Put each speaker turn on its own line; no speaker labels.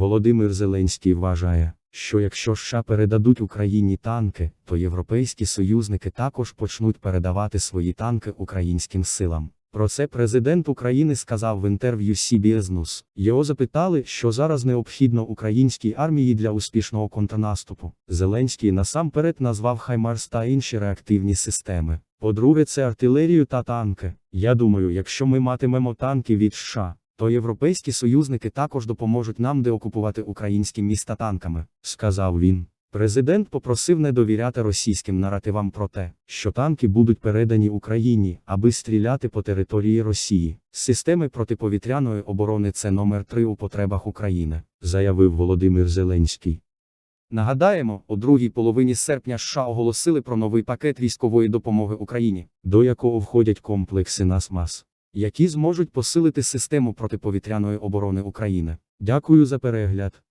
Володимир Зеленський вважає, що якщо США передадуть Україні танки, то європейські союзники також почнуть передавати свої танки українським силам. Про це президент України сказав в інтерв'ю CBS News. Його запитали, що зараз необхідно українській армії для успішного контрнаступу. Зеленський насамперед назвав Хаймарс та інші реактивні системи. По-друге, це артилерію та танки. Я думаю, якщо ми матимемо танки від США, то європейські союзники також допоможуть нам деокупувати українські міста танками, сказав він. Президент попросив не довіряти російським наративам про те, що танки будуть передані Україні, аби стріляти по території Росії. Системи протиповітряної оборони це номер три у потребах України, заявив Володимир Зеленський. Нагадаємо, у другій половині серпня США оголосили про новий пакет військової допомоги Україні, до якого входять комплекси НАСМАС, які зможуть посилити систему протиповітряної оборони України. Дякую за перегляд.